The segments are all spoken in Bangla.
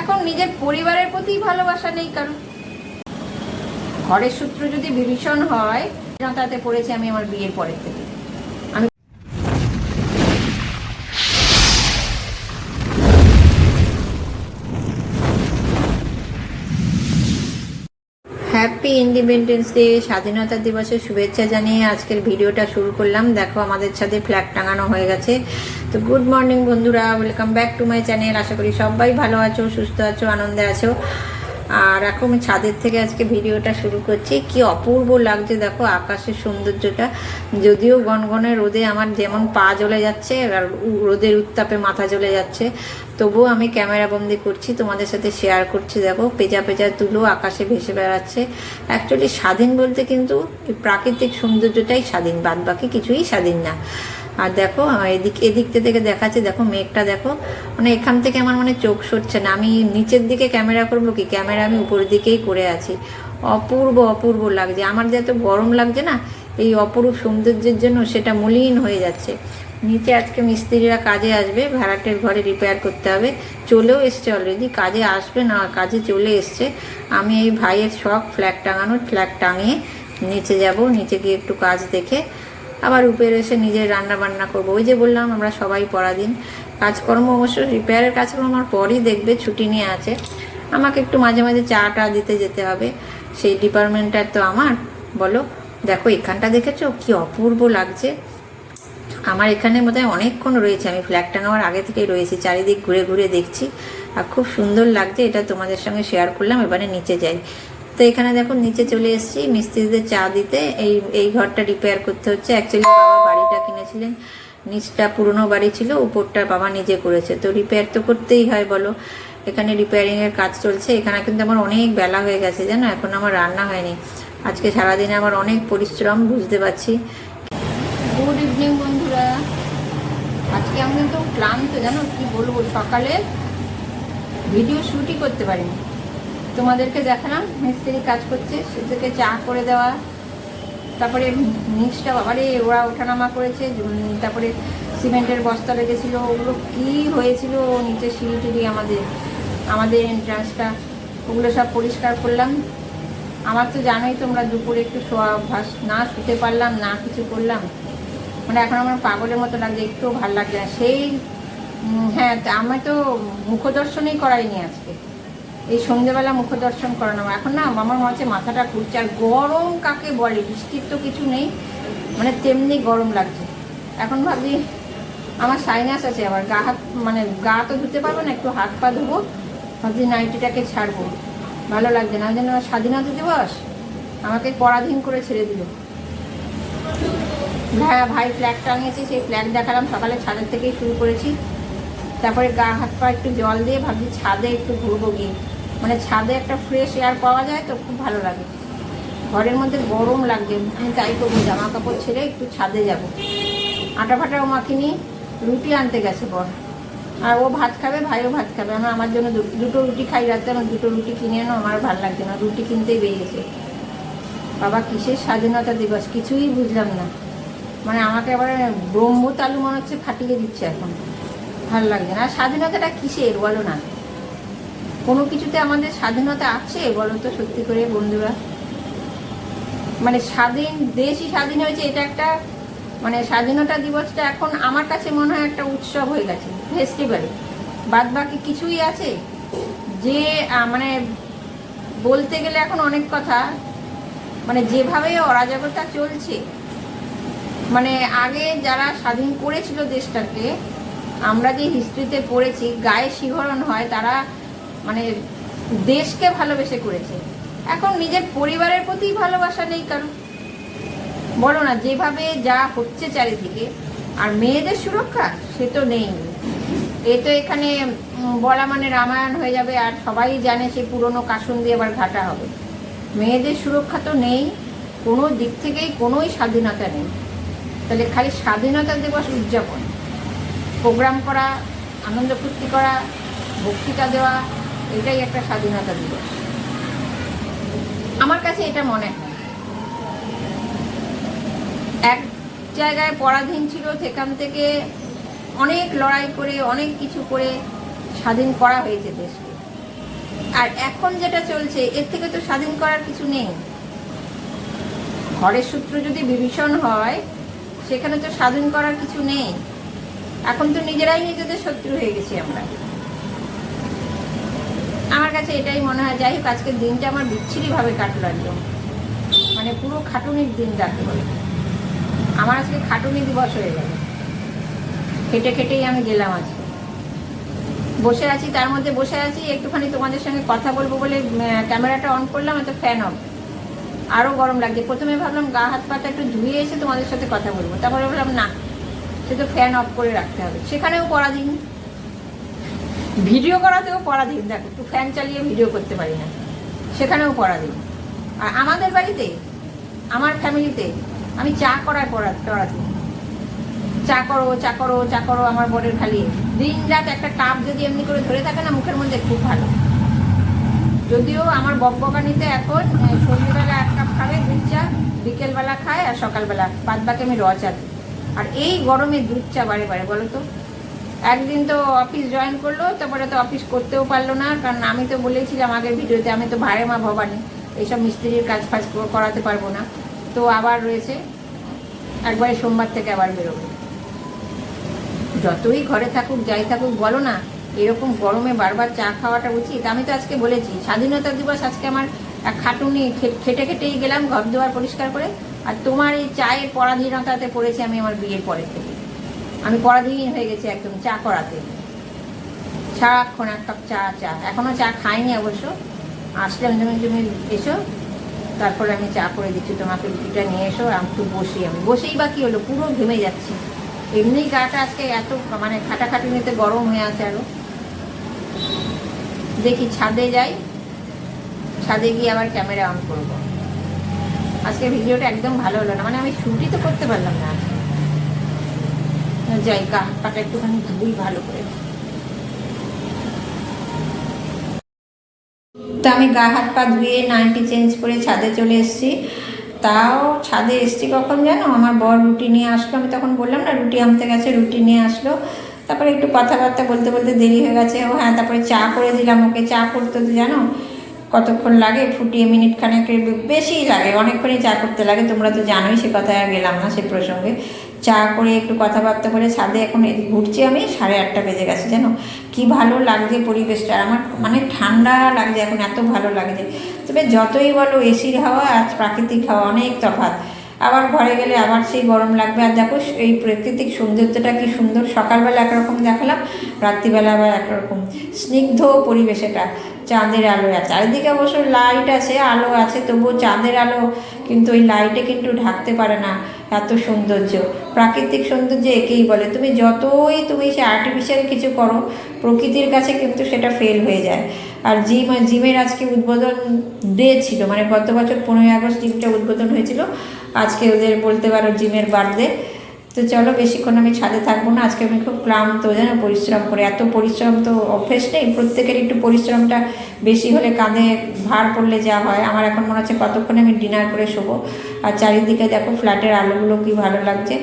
এখন নিজের পরিবারের প্রতি ভালোবাসা নেই, কারণ ঘরের সূত্র যদি ভীষণ হয়, তাতে পড়েছি আমি আমার বিয়ের পরের থেকে। হ্যাপি ইন্ডিপেন্ডেন্স ডে স্বাধীনতা দিবসের শুভেচ্ছা জানিয়ে আজকের ভিডিওটা শুরু করলাম। দেখো, আমাদের ছাদে ফ্ল্যাগ টাঙানো হয়ে গেছে। তো গুড মর্নিং বন্ধুরা, welcome back to my channel. আশা করি সবাই ভালো আছো, সুস্থ আছো, আনন্দে আছো। আর এখন ছাদের থেকে আজকে ভিডিওটা শুরু করছি। কি অপূর্ব লাগছে দেখো, আকাশের সৌন্দর্যটা। যদিও গনগনে রোদে আমার যেমন পা জ্বলে যাচ্ছে, আর রোদের উত্তাপে মাথা জ্বলে যাচ্ছে, তবুও আমি ক্যামেরা বন্দি করছি, তোমাদের সাথে শেয়ার করছি। দেখো পেঁচা পেঁচা তুলো আকাশে ভেসে বেড়াচ্ছে। অ্যাকচুয়ালি স্বাধীন বলতে কিন্তু প্রাকৃতিক সৌন্দর্যটাই স্বাধীন বাদ বাকি কিছুই স্বাধীন না। আর দেখো এদিক এদিক থেকে দেখাচ্ছে, দেখো মেঘটা দেখো। মানে এখান থেকে আমার মানে চোখ সরছে না। আমি নিচের দিকে ক্যামেরা করব কি? ক্যামেরা আমি উপরের দিকেই করে আছি। অপূর্ব অপূর্ব লাগছে। আমার যে এত গরম লাগছে না, এই অপরূপ সৌন্দর্যের জন্য সেটা মলিন হয়ে যাচ্ছে। নিচে আজকে মিস্ত্রিরা কাজে আসবে ভাড়াটের ঘরে রিপেয়ার করতে হবে। চলেও এসছে অলরেডি কাজে আসবে না, কাজে চলে এসছে। আমি এই ভাইয়ের শখ ফ্ল্যাগ টাঙানোর। ফ্ল্যাগ টাঙিয়ে নিচে যাব। নিচে গিয়ে একটু কাজ দেখে আবার উপরে এসে নিজের রান্না বান্না করব। ওই যে বললাম, আমরা সবাই পরাদিন কাজকর্ম অবশ্য, রিপেয়ারের কাজকর্ম আমার পরই দেখবে, ছুটি নিয়ে আছে। আমাকে একটু মাঝে মাঝে চা টা দিতে যেতে হবে। সেই ডিপার্টমেন্টটা তো আমার। বলো, দেখো এখানটা দেখেছ? কি অপূর্ব লাগছে। আমার এখানে বোধহয় অনেকক্ষণ রয়েছে। আমি ফ্ল্যাগ নেওয়ার আগে থেকেই রয়েছি, চারিদিক ঘুরে ঘুরে দেখছি। আর খুব সুন্দর লাগছে, এটা তোমাদের সঙ্গে শেয়ার করলাম, এবারে নিচে যাই। তো এখানে দেখো নিচে চলে এসেছি। মিস্ত্রিদের চা দিতে। এই এই ঘরটা রিপেয়ার করতে হচ্ছে। অ্যাকচুয়ালি বাবা বাড়িটা কিনেছিলেন। নিচটা পুরনো বাড়ি ছিল, উপরটা বাবা নিজে করেছে। তো রিপেয়ার তো করতেই হয় বলো। এখানে রিপেয়ারিংয়ের কাজ চলছে। এখানে কিন্তু আমার অনেক বেলা হয়ে গেছে, জানো? এখন আমার রান্না হয়নি। আজকে সারাদিনে আমার অনেক পরিশ্রম, বুঝতে পারছি। গুড ইভিনিং বন্ধুরা। আজকে আমি তো ক্লান্ত, জানো? কি বলব? সকালে ভিডিও শ্যুটই করতে পারিনি। তোমাদেরকে দেখালাম, মিস্ত্রি কাজ করছে সেটাকে চা করে দেওয়া। তারপরে নিচটা বাবারে, ওরা ওঠানামা করেছে তারপরে সিমেন্টের বস্তা লেগেছিল, ওগুলো কি হয়েছিল, নিচে সিঁড়ি টিড়ি আমাদের আমাদের এন্ট্রান্সটা ওগুলো সব পরিষ্কার করলাম। আমার তো জানোই তোমরা দুপুরে একটু শোয়া অভ্যাস, না শুতে পারলাম, না কিছু করলাম। মানে এখন আমার পাগলের মতো লাগছে, একটুও ভালো লাগছে না। সেই হ্যাঁ আমি তো মুখদর্শনই করাইনি আজকে। এই সন্ধ্যেবেলা মুখ দর্শন করানো। এখন না আমার হচ্ছে মাথাটা ঘুরছে, আর গরম কাকে বলে? বৃষ্টির তো কিছু নেই মানে তেমনি গরম লাগছে। এখন ভাবছি আমার সাইনাস আছে আবার, গা হাত মানে গা তো ধুতে পারব না, একটু হাত পা ধুবো, ভাবছি নাইটিটাকে ছাড়বো। ভালো লাগছে না যেন স্বাধীনতা দিবস, আমাকে পরাধীন করে ছেড়ে দিল। হ্যাঁ ভাই ফ্ল্যাগ টাঙিয়েছি, সেই ফ্ল্যাগ দেখালাম, সকালে ছাদের থেকেই শুরু করেছি। তারপরে গা হাত পা একটু জল দিয়ে ভাবছি ছাদে একটু ঘুরবো গিয়ে। মানে ছাদে একটা ফ্রেশ এয়ার পাওয়া যায় তো খুব ভালো লাগে। ঘরের মধ্যে গরম লাগছে, আমি তাই করব জামা কাপড় ছেড়ে একটু ছাদে যাব। আটা ফাটাও মাখিনি, রুটি আনতে গেছে বর। আর ও ভাত খাবে, ভাইও ভাত খাবে। আমার আমার জন্য দুটো রুটি খাই রাখতে আমার দুটো রুটি কিনে এনো আমার ভালো লাগছে না, রুটি কিনতেই বেরিয়েছে। বাবা, কিসের স্বাধীনতা দিবস? কিছুই বুঝলাম না। মানে আমাকে আবার ব্রহ্ম তালু মনে হচ্ছে ফাটিয়ে দিচ্ছে এখন। ভালো লাগছে না। স্বাধীনতাটা কিসের বলো না। কোনো কিছুতে আমাদের স্বাধীনতা আছে বলো তো সত্যি করে বন্ধুরা? মানে স্বাধীন, দেশই স্বাধীন হয়েছে, এটা একটা মানে স্বাধীনতা দিবসটা এখন আমার কাছে মনে হয় একটা উৎসব হয়ে গেছে ফেস্টিভ্যাল বাদ বাকি কিছুই আছে? যে মানে বলতে গেলে এখন অনেক কথা মানে যেভাবে অরাজকতা চলছে মানে আগে যারা স্বাধীন করেছিল দেশটাকে, আমরা যে হিস্ট্রিতে পড়েছি, গায়ে শিহরণ হয়, তারা মানে দেশকে ভালোবেসে করেছে। এখন নিজের পরিবারের প্রতি ভালোবাসা নেই কারণ বলো না, যেভাবে যা হচ্ছে চারিদিকে, আর মেয়েদের সুরক্ষা সে তো নেই। এ তো এখানে বলা মানে রামায়ণ হয়ে যাবে, আর সবাই জানে সে পুরনো কাসুন দিয়ে আবার ঘাটা হবে। মেয়েদের সুরক্ষা তো নেই, কোনো দিক থেকেই কোনোই স্বাধীনতা নেই। তাহলে খালি স্বাধীনতা দিবস উদযাপন। প্রোগ্রাম করা, আনন্দ ফুর্তি করা, বক্তৃতা দেওয়া এটাই একটা স্বাধীনতা দিবস। আমার কাছে এটা মনে এক জায়গায় পরাধীন ছিল, সেখান থেকে অনেক লড়াই করে, অনেক কিছু করে স্বাধীন করা হয়েছে দেশকে। আর এখন যেটা চলছে, এর থেকে তো স্বাধীন করার কিছু নেই। ঘরের সূত্র যদি বিভীষণ হয়, সেখানে তো স্বাধীন করার কিছু নেই। এখন তো নিজেরাই নিজেদের শত্রু হয়ে গেছি আমার। কাছে এটাই মনে হয়। যাই হোক, আজকের দিনটা আমার বিচ্ছিরিভাবে কাটলো একদম। মানে পুরো খাটুনির দিন যাকে বলে। আমার আজকে খাটুনি দিবস হয়ে গেল। খেটে খেটেই আমি গেলাম আজকে। বসে আছি, তার মধ্যে বসে আছি, একটুখানি তোমাদের সঙ্গে কথা বলব বলে ক্যামেরাটা অন করলাম এত ফ্যান অফ। আরও গরম লাগছে। প্রথমে ভাবলাম গা হাত পাটা একটু ধুয়ে এসে তোমাদের সাথে কথা বলব। তারপরে ভাবলাম, না, সে তো ফ্যান অফ করে রাখতে হবে। সেখানেও পরাধীন। ভিডিও করাতেও পরাধীন দেখো, একটু ফ্যান চালিয়ে ভিডিও করতে পারি না। সেখানেও পরাধীন আর আমাদের বাড়িতে, আমার ফ্যামিলিতে, আমি চা করার পরা পরাধীন চা করো চা করো চা করো আমার বরের খালি। দিন রাত একটা কাপ যদি এমনি করে ধরে থাকে না, মুখের মধ্যে খুব ভালো। যদিও আমার বকবকানিতে এখন সন্ধ্যেবেলা এক কাপ খাবে, দুধ চা, বিকেলবেলা খায়, আর সকালবেলা বাদ বাকি আমি র চা। আর এই গরমে দুধ চা বারে বারে, বলো তো? একদিন তো অফিস জয়েন করল, তারপরে তো অফিস করতেও পারল না, কারণ আমি তো বলেছিলাম আগের ভিডিওতে, আমি তো ভাড়ে মা ভবানী, এইসব মিস্ত্রির কাজ ফাজ করাতে পারব না। তো আবার রয়েছে, একবারে সোমবার থেকে আবার বেরোবে। যতই ঘরে থাকুক, যাই থাকুক, বলো না, এরকম গরমে বারবার চা খাওয়াটা উচিত। আমি তো আজকে বলেছি, স্বাধীনতা দিবস আজকে আমার এক খাটুনি খেটে খেটেই গেলাম, ঘর দুয়ার পরিষ্কার করে। আর তোমার এই চায়ের পরাধীনতাতে পড়েছি আমি আমার বিয়ের পরের থেকে। আমি পরাধীন হয়ে গেছি একদম চা করাতে। সারাক্ষণ এক কাপ চা চা। এখনও চা খাইনি অবশ্য। আসলাম তুমি তুমি এসো। তারপরে আমি চা করে দিচ্ছি। তোমাকে রুটিটা নিয়ে এসো আমি একটু বসি আমি। বসেই বা কী হলো? পুরো ঘেমে যাচ্ছি। এমনি গাটা আজকে এত মানে খাটাখাটুনিতে গরম হয়ে আছে আরও দেখি ছাদে যাই। ছাদে গিয়ে আবার ক্যামেরা অন করব। আজকে ভিডিওটা একদম ভালো হলো না। মানে আমি শুটই তো করতে পারলাম না। যাই গা হাত পাটা একটুখানি ধুই ভালো করে। তো আমি গা হাত পা ধুয়ে নাইটি চেঞ্জ করে ছাদে চলে এসেছি। তাও ছাদে এসছি কখন জানো? আমার বর রুটি নিয়ে আসলো, আমি তখন বললাম, না, রুটি আনতে গেছে, রুটি নিয়ে আসলো। তারপরে একটু কথাবার্তা বলতে বলতে দেরি হয়ে গেছে। ও হ্যাঁ তারপরে চা করে দিলাম ওকে। চা করতে তো জানো, কতক্ষণ লাগে? ফুটিয়ে মিনিট খানেকের বে- বেশিই লাগে, অনেকক্ষণই চা করতে লাগে। তোমরা তো জানোই সে কথায় গেলাম না সে প্রসঙ্গে। চা করে একটু কথাবার্তা বলে ছাদে এখন ঘুরছি আমি, সাড়ে আটটা বেজে গেছে, জানো? কি ভালো লাগছে পরিবেশটা। আমার মানে ঠান্ডা লাগছে এখন, এত ভালো লাগছে। তবে যতই বলো, এসির হাওয়া আর প্রাকৃতিক হাওয়া, অনেক তফাৎ। আবার ঘরে গেলে আবার সেই গরম লাগবে। আর দেখো, এই প্রাকৃতিক সৌন্দর্যটা কি সুন্দর। সকালবেলা একরকম দেখালাম, রাত্রিবেলা আবার একরকম। স্নিগ্ধ পরিবেশ এটা, চাঁদের আলো। আর চারিদিকে অবশ্য লাইট আছে, আলো আছে, তবুও চাঁদের আলো কিন্তু ওই লাইটে কিন্তু ঢাকতে পারে না। এত সৌন্দর্য। প্রাকৃতিক সৌন্দর্য একেই বলে। তুমি যতই তুমি সে আর্টিফিশিয়াল কিছু করো, প্রকৃতির কাছে কিন্তু সেটা ফেল হয়ে যায়। আর জিম জিমের আজকে উদ্বোধন ডে ছিল মানে গত বছর পনেরোই আগস্ট জিমটা উদ্বোধন হয়েছিল। আজকে ওদের বলতে পারো জিমের বার্থডে তো চলো বেশিক্ষণ আমি ছাদে থাকব না। আজকে আমি খুব ক্লান্ত, জানো, পরিশ্রম করে। এত পরিশ্রম তো অভ্যেস নেই। প্রত্যেকের একটু পরিশ্রমটা বেশি হলে কাঁধে ভার পড়লে যা হয়। আমার এখন মনে হচ্ছে কতক্ষণে আমি ডিনার করে শোবো। আর চারিদিকে দেখো ফ্ল্যাটের আলোগুলো কি ভালো লাগছে।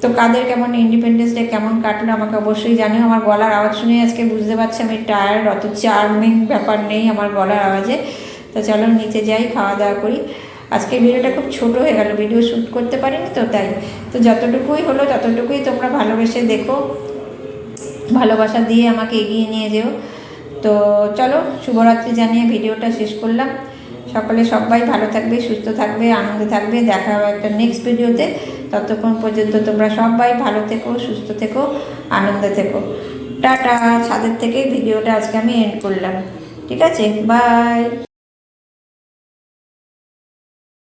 তো কাদের কেমন ইন্ডিপেন্ডেন্স ডে কেমন কাটলো আমাকে অবশ্যই জানিও। আমার গলার আওয়াজ শুনে আজকে বুঝতে পারছি আমি টায়ার্ড অত চার্মিং ব্যাপার নেই আমার গলার আওয়াজে। তো চলো নিচে যাই, খাওয়া দাওয়া করি। আজকে ভিডিওটা খুব ছোট হয়ে গেল, ভিডিও শ্যুট করতে পারিনি তো, তাই। তো যতটুকুই হলো, ততটুকুই তোমরা ভালোবেসে দেখো, ভালোবাসা দিয়ে আমাকে এগিয়ে নিয়ে যেও। তো চলো, শুভরাত্রি জানিয়ে ভিডিওটা শেষ করলাম। সকলে সবাই ভালো থাকবে, সুস্থ থাকবে, আনন্দে থাকবে। দেখা হবে একটা নেক্সট ভিডিওতে। ততক্ষণ পর্যন্ত তোমরা সবাই ভালো থেকো, সুস্থ থেকো, আনন্দে থেকো। টাটা, ছাদের থেকে ভিডিওটা আজকে আমি এন্ড করলাম। ঠিক আছে বাই